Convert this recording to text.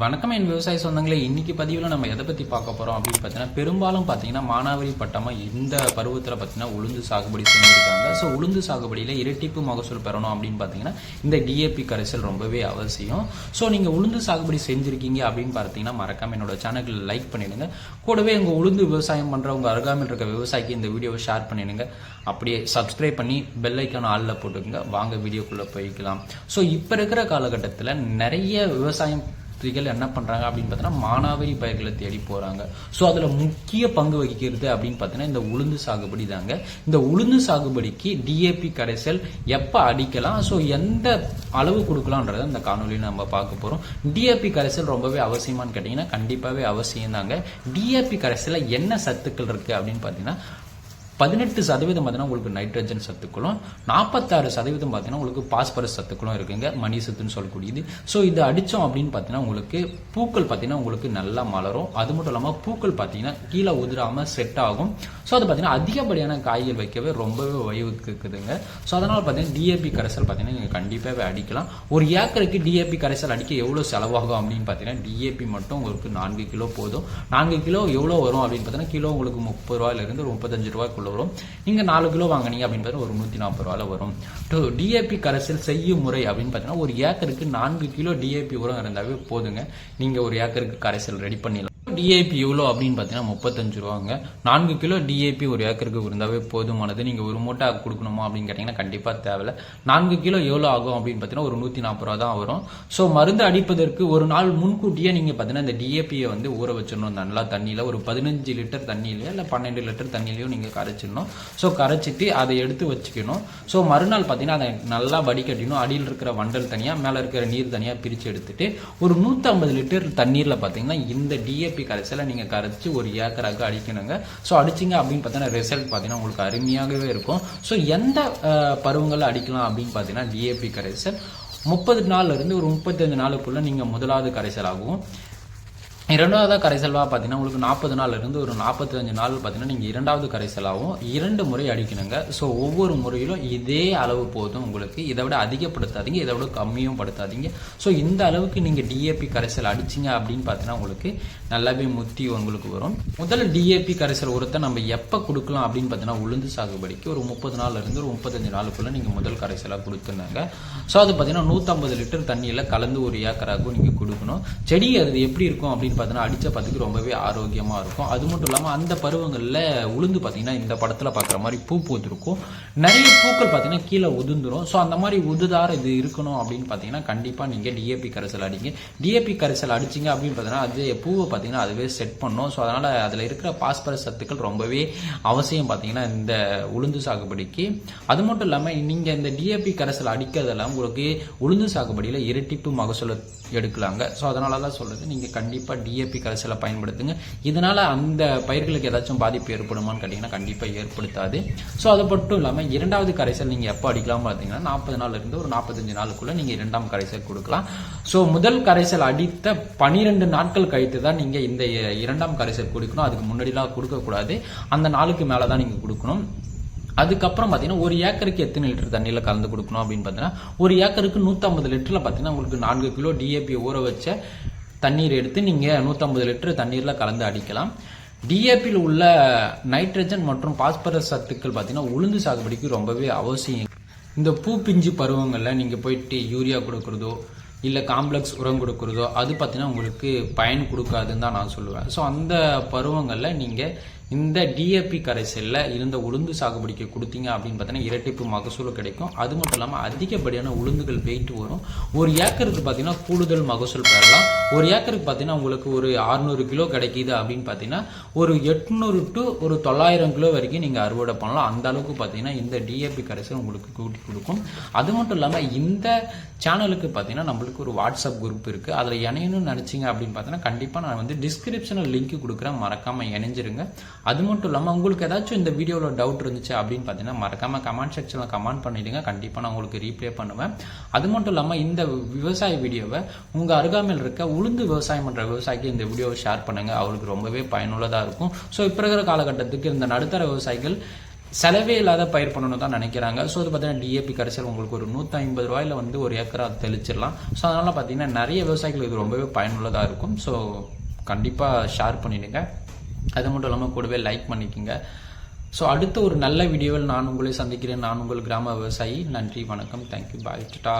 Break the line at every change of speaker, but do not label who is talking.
வணக்கம் என் விவசாய சொந்தங்களே. இன்னைக்கு பதிவில் நம்ம எதை பற்றி பார்க்க போகிறோம் அப்படின்னு பார்த்தீங்கன்னா பெரும்பாலும் பார்த்தீங்கன்னா மானாவரி பட்டமாக இந்த பருவத்தில் பார்த்தீங்கன்னா உளுந்து சாகுபடி செஞ்சுருக்காங்க. ஸோ உளுந்து சாகுபடியில் இரட்டிப்பு மகசூல் பெறணும் அப்படின்னு பார்த்தீங்கன்னா இந்த டிஏபி கரைசல் ரொம்பவே அவசியம். ஸோ நீங்கள் உளுந்து சாகுபடி செஞ்சுருக்கீங்க அப்படின்னு பார்த்தீங்கன்னா மறக்காம என்னோட சேனலில் லைக் பண்ணிடுங்க. கூடவே உங்கள் உளுந்து விவசாயம் பண்ணுற உங்கள் அருகாமையில் இருக்க விவசாயிக்கு இந்த வீடியோவை ஷேர் பண்ணிடுங்க. அப்படியே சப்ஸ்கிரைப் பண்ணி பெல் ஐக்கான ஆளில் போட்டுக்கோங்க. வாங்க வீடியோக்குள்ளே போய்க்கலாம். ஸோ இப்போ இருக்கிற காலகட்டத்தில் நிறைய விவசாயம் பத்திரிகைகள் என்ன பண்ணுறாங்க அப்படின்னு பார்த்தீங்கன்னா மானாவரி பயிர்களை தேடி போகிறாங்க ஸோ அதில் முக்கிய பங்கு வகிக்கிறது அப்படின்னு பார்த்தீங்கன்னா இந்த உளுந்து சாகுபடி தாங்க. இந்த உளுந்து சாகுபடிக்கு டிஏபி கரைசல் எப்போ அடிக்கலாம்? ஸோ எந்த அளவு கொடுக்கலான்றதை இந்த காணொலியில் நம்ம பார்க்க போகிறோம் டிஏபி கரைசல் ரொம்பவே அவசியமான்னு கேட்டிங்கன்னா கண்டிப்பாகவே அவசியம் தாங்க டிஏபி கரைசலில் என்ன சத்துக்கள் இருக்குது அப்படின்னு பார்த்தீங்கன்னா பதினெட்டு சதவீதம் பார்த்தீங்கன்னா உங்களுக்கு நைட்ரஜன் சத்துக்களும் நாற்பத்தாறு சதவீதம் பார்த்தீங்கன்னா உங்களுக்கு பாஸ்பரஸ் சத்துக்களும் இருக்குங்க மணி சத்துன்னு சொல்லக்கூடியது. ஸோ இது அடித்தோம் அப்படின்னு பார்த்தீங்கன்னா உங்களுக்கு பூக்கள் பார்த்தீங்கன்னா உங்களுக்கு நல்லா மலரும். அது மட்டும் இல்லாமல் பூக்கள் பார்த்தீங்கன்னா கீழே உதிராமல் செட் ஆகும். ஸோ அது பார்த்தீங்கன்னா அதிகப்படியான காய்கள் வைக்கவே ரொம்பவே வயவுக்குதுங்க ஸோ அதனால் பார்த்தீங்கன்னா டிஏபி கரைசல் பார்த்தீங்கன்னா நீங்கள் கண்டிப்பாகவே அடிக்கலாம். ஒரு ஏக்கருக்கு டிஏபி கரைசல் அடிக்க எவ்வளோ செலவாகும் அப்படின்னு பார்த்தீங்கன்னா டிஏபி மட்டும் உங்களுக்கு நான்கு கிலோ போதும். நான்கு கிலோ எவ்வளோ வரும் அப்படின்னு பார்த்தீங்கன்னா கிலோ உங்களுக்கு முப்பது ரூபாயிலிருந்து முப்பத்தஞ்சு ரூபாய்க்குள்ள வரும் நீங்கள் நாலு கிலோ வாங்கினீங்க அப்படின்னு பார்த்தா ஒரு நூற்றி நாற்பது ரூபாயில் வரும். டிஏபி கரைசல் செய்யும் முறை அப்படின்னு பார்த்தீங்கன்னா ஒரு ஏக்கருக்கு நான்கு கிலோ டிஏபி உரம் இருந்தாவே போதுங்க. நீங்கள் ஒரு ஏக்கருக்கு கரைசல் ரெடி பண்ணிடலாம். டிஏபி எவ்வளோ அப்படின்னு பார்த்தீங்கன்னா முப்பத்தஞ்சு ரூபாங்க. நான்கு கிலோ டிஏபி ஒரு ஏக்கருக்கு இருந்தாவே போதுமானது. நீங்கள் ஒரு மூட்டை கொடுக்கணுமா அப்படின்னு கேட்டிங்கன்னா கண்டிப்பாக தேவையில்ல. நான்கு கிலோ எவ்வளோ ஆகும் அப்படின்னு பார்த்தீங்கன்னா ஒரு நூற்றி நாற்பது ரூபா தான் வரும். ஸோ மருந்து அடிப்பதற்கு ஒரு நாள் முன்கூட்டியே நீங்கள் பார்த்தீங்கன்னா இந்த டிஏபியை வந்து ஊற வச்சிடணும். நல்லா தண்ணியில் ஒரு பதினஞ்சு லிட்டர் தண்ணியிலையோ இல்லை பன்னெண்டு லிட்டர் தண்ணியிலையோ நீங்கள் கரைச்சிடணும். ஸோ கரைச்சிட்டு அதை எடுத்து வச்சுக்கணும். ஸோ மறுநாள் பார்த்தீங்கன்னா அதை நல்லா வடிகட்டிடணும் அடியில் இருக்கிற வண்டல் தனியாக மேலே இருக்கிற நீர் தனியாக பிரித்து எடுத்துட்டு ஒரு நூற்றம்பது லிட்டர் தண்ணீரில் பார்த்தீங்கன்னா இந்த டிஏபி கரைசலை நீங்கள் கரைச்சி ஒரு ஏக்கராக்கு அடிக்கணுங்க. ஸோ அடிச்சிங்க அப்படின்னு பார்த்தீங்கன்னா ரிசல்ட் பார்த்தீங்கன்னா உங்களுக்கு அருமையாகவே இருக்கும். ஸோ எந்த பருவங்களில் அடிக்கலாம் அப்படின்னு பார்த்தீங்கன்னா டிஏபி கரைசல். முப்பது நாள்ல இருந்து ஒரு முப்பத்தஞ்சு நாளுக்குள்ள நீங்கள் முதலாவது கரைசல் ஆகும் இரண்டாவதா கரைசல்வா பார்த்தீங்கன்னா உங்களுக்கு நாற்பது நாள்லேருந்து ஒரு நாற்பத்தஞ்சு நாள் பார்த்தீங்கன்னா நீங்கள் இரண்டாவது கரைசலாகவும் இரண்டு முறை அடிக்கணுங்க. ஸோ ஒவ்வொரு முறையிலும் இதே அளவு போதும் உங்களுக்கு. இதை விட அதிகப்படுத்தாதீங்க இதை விட கம்மியும் படுத்தாதீங்க. ஸோ இந்த அளவுக்கு நீங்கள் டிஏபி கரைசல் அடிச்சிங்க அப்படின்னு பார்த்தீங்கன்னா உங்களுக்கு நல்லாவே முத்தி உங்களுக்கு வரும். முதல்ல டிஏபி கரைசல் உரத்தை நம்ம எப்போ கொடுக்கலாம் அப்படின்னு பார்த்தீங்கன்னா உளுந்து சாகுபடிக்கு ஒரு முப்பது நாள்லேருந்து ஒரு முப்பத்தஞ்சு நாளுக்குள்ளே நீங்கள் முதல் கரைசலாக கொடுத்துருந்தாங்க ஸோ அது பார்த்தீங்கன்னா நூற்றம்பது லிட்டர் தண்ணியில் கலந்து ஒரு ஏக்கராக்கும் நீங்கள் கொடுக்கணும். செடி அது எப்படி இருக்கும் அப்படின்னு பார்த்தீங்கன்னா அடித்த பத்துக்கு ரொம்பவே ஆரோக்கியமாக இருக்கும். அது மட்டும் இல்லாமல் அந்த பருவங்களில் உளுந்து பார்த்தீங்கன்னா இந்த படத்தில் பார்க்குற மாதிரி பூ பூத்துருக்கும். நிறைய பூக்கள் பார்த்தீங்கன்னா கீழே உதுந்துரும் ஸோ அந்த மாதிரி உதுதார இது இருக்கணும் அப்படின்னு பார்த்தீங்கன்னா கண்டிப்பாக நீங்கள் டிஏபி கரைசல் அடிங்க. டிஏபி கரைசல் அடிச்சிங்க அப்படின்னு பார்த்தீங்கன்னா அது பூவை பார்த்தீங்கன்னா அதுவே செட் பண்ணும். ஸோ அதனால் அதில் இருக்கிற பாஸ்பரஸ் சத்துக்கள் ரொம்பவே அவசியம் பார்த்தீங்கன்னா இந்த உளுந்து சாகுபடிக்கு. அது மட்டும் இல்லாமல் நீங்கள் இந்த டிஏபி கரைசல் அடிக்கிறதெல்லாம் உங்களுக்கு உளுந்து சாகுபடியில் இரட்டிப்பு மகசூலை எடுக்கலாங்க. ஸோ அதனால தான் சொல்கிறது நீங்கள் கண்டிப்பாக டிஏபி கரைசலை பயன்படுத்துங்க. இதனால் அந்த பயிர்களுக்கு ஏதாச்சும் பாதிப்பு ஏற்படுமான்னு கேட்டிங்கன்னா கண்டிப்பாக ஏற்படுத்தாது. ஸோ அது மட்டும் இல்லாமல் இரண்டாவது கரைசல் நீங்கள் எப்போ அடிக்கலாம் பார்த்தீங்கன்னா நாற்பது நாள்லேருந்து ஒரு நாற்பத்தஞ்சு நாளுக்குள்ளே நீங்கள் இரண்டாம் கரைசல் கொடுக்கலாம். ஸோ முதல் கரைசல் அடித்த பனிரெண்டு நாட்கள் கழித்து தான் நீங்கள் இந்த இரண்டாம் கரைசல் கொடுக்கணும். அதுக்கு முன்னாடிலாம் கொடுக்கக்கூடாது. அந்த நாளுக்கு மேலே தான் நீங்கள் கொடுக்கணும். அதுக்கப்புறம் பார்த்தீங்கன்னா ஒரு ஏக்கருக்கு எத்தனை லிட்டர் தண்ணியில் கலந்து கொடுக்கணும் அப்படின்னு பார்த்தீங்கன்னா ஒரு ஏக்கருக்கு நூற்றம்பது லிட்டரில் பார்த்தீங்கன்னா உங்களுக்கு நான்கு கிலோ டிஏபி ஊற வச்ச தண்ணீர் எடுத்து நீங்கள் நூற்றம்பது லிட்டர் தண்ணீரில் கலந்து அடிக்கலாம். டிஏபியில் உள்ள நைட்ரஜன் மற்றும் பாஸ்பரஸ் சத்துக்கள் பார்த்தீங்கன்னா உளுந்து சாகுபடிக்கு ரொம்பவே அவசியம். இந்த பூ பிஞ்சு பருவங்களில் நீங்கள் போயிட்டு யூரியா கொடுக்குறதோ இல்லை காம்ப்ளெக்ஸ் உரம் கொடுக்குறதோ அது பார்த்தீங்கன்னா உங்களுக்கு பயன் கொடுக்காதுன்னு தான் நான் சொல்லுவேன். ஸோ அந்த பருவங்களில் நீங்கள் இந்த டிஏபி கரைசலில் இருந்த உளுந்து சாகுபடிக்கு கொடுத்தீங்க அப்படின்னு பார்த்தீங்கன்னா இரட்டிப்பு மகசூல் கிடைக்கும். அது மட்டும் இல்லாமல் அதிகப்படியான உளுந்துகள் வெயிட் வரும். ஒரு ஏக்கருக்கு பார்த்தீங்கன்னா கூடுதல் மகசூல் பெறலாம். ஒரு ஏக்கருக்கு பார்த்தீங்கன்னா உங்களுக்கு ஒரு 600 கிலோ கிடைக்கிது அப்படின்னு பார்த்தீங்கன்னா ஒரு எட்நூறு டு ஒரு தொள்ளாயிரம் கிலோ வரைக்கும் நீங்கள் அறுவடை பண்ணலாம். அந்த அளவுக்கு பார்த்தீங்கன்னா இந்த டிஏபி கரைசல் உங்களுக்கு கூட்டி கொடுக்கும். அது மட்டும் இல்லாமல் இந்த சேனலுக்கு பார்த்தீங்கன்னா நம்மளுக்கு ஒரு வாட்ஸ்அப் குரூப் இருக்குது அதில் இணையணும்னு நினச்சிங்க அப்படின்னு பார்த்தீங்கன்னா கண்டிப்பாக நான் வந்து டிஸ்கிரிப்ஷனில் லிங்க் கொடுக்குறேன். மறக்காமல் இணைஞ்சிருங்க. அது மட்டும் இல்லாமல் உங்களுக்கு ஏதாச்சும் இந்த வீடியோவில் டவுட் இருந்துச்சு அப்படின்னு பார்த்தீங்கன்னா மறக்காமல் கமெண்ட் செக்ஷனில் கமெண்ட் பண்ணிடுங்க. கண்டிப்பாக நான் உங்களுக்கு ரீப்ளே பண்ணுவேன். அது மட்டும் இல்லாமல் இந்த விவசாய வீடியோவை உங்கள் அருகாமையில் இருக்க உளுந்து விவசாயம் பண்ணுற விவசாயிக்கு இந்த வீடியோவை ஷேர் பண்ணுங்கள் அவருக்கு ரொம்பவே பயனுள்ளதாக இருக்கும். ஸோ இப்போ இருக்கிற காலகட்டத்துக்கு இந்த நடுத்தர விவசாயிகள் செலவே இல்லாத பயிர் பண்ணணும் தான் நினைக்கிறாங்க. ஸோ அது பார்த்தீங்கன்னா டிஏபி கரைசல் உங்களுக்கு ஒரு நூற்றி ஐம்பது ரூபாயில வந்து ஒரு ஏக்கரா தெளிச்சிடலாம். ஸோ அதனால் பார்த்தீங்கன்னா நிறைய விவசாயிகளுக்கு இது ரொம்பவே பயனுள்ளதாக இருக்கும். ஸோ கண்டிப்பாக ஷேர் பண்ணிடுங்க. அது மட்டும் இல்லாமல் கூடவே லைக் பண்ணிக்கோங்க. ஸோ அடுத்த ஒரு நல்ல வீடியோவில் நான் உங்களை சந்திக்கிறேன். நான் உங்கள் கிராம விவசாயி. நன்றி வணக்கம். தேங்க்யூ பாய் டா